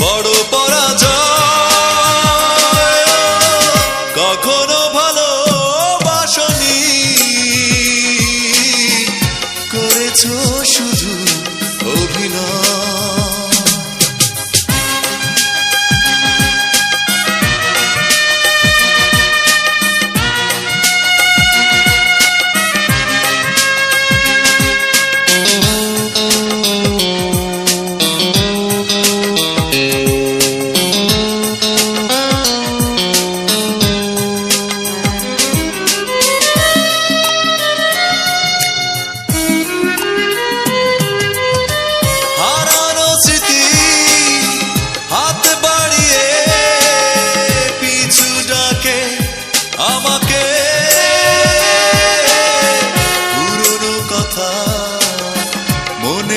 বড় পরাজয়।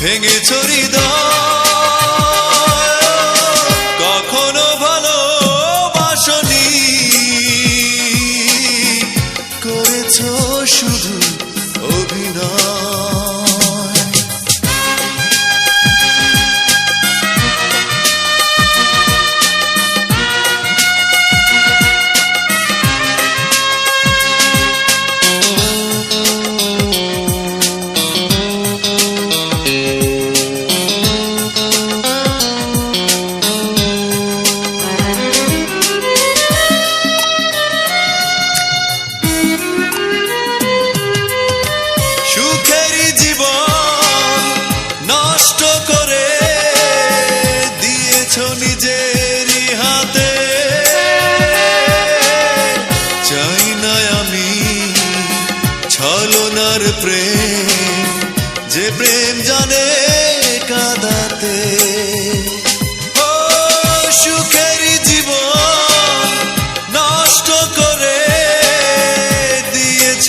ভেঙে চরি কখনো ভালো বাসনি করেছ শুধু অভিনয়। নিজেরই হাতে। চাই না আমি ছলনার প্রেম, যে প্রেম জানে কাদাতে। ও, সুখের জীবন নষ্ট করে দিয়েছ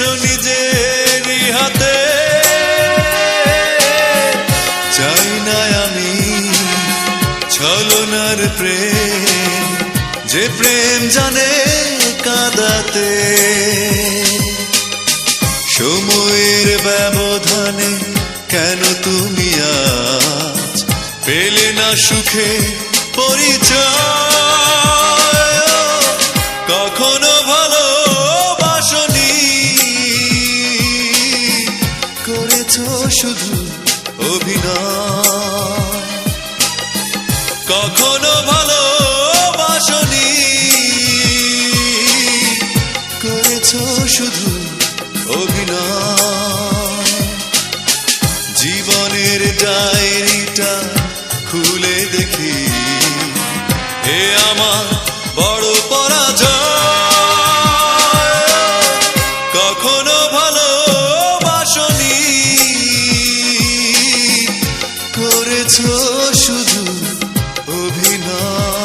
ছলনার প্রেম, যে প্রেম জানে কাদাতে। সময়ের ব্যবধানে কেন তুমি আজ পেলে না সুখে পরিচয়? কখনো ভালো বাসনি করেছ শুধু অভিনয়? কখনো ভালো বাসনি করেছ শুধু অভিনয়। জীবনের ডায়েরিটা খুলে দেখি। হে আমার বড় পরাজয়, কখনো ভালো বাসনি করেছ অভিনয়।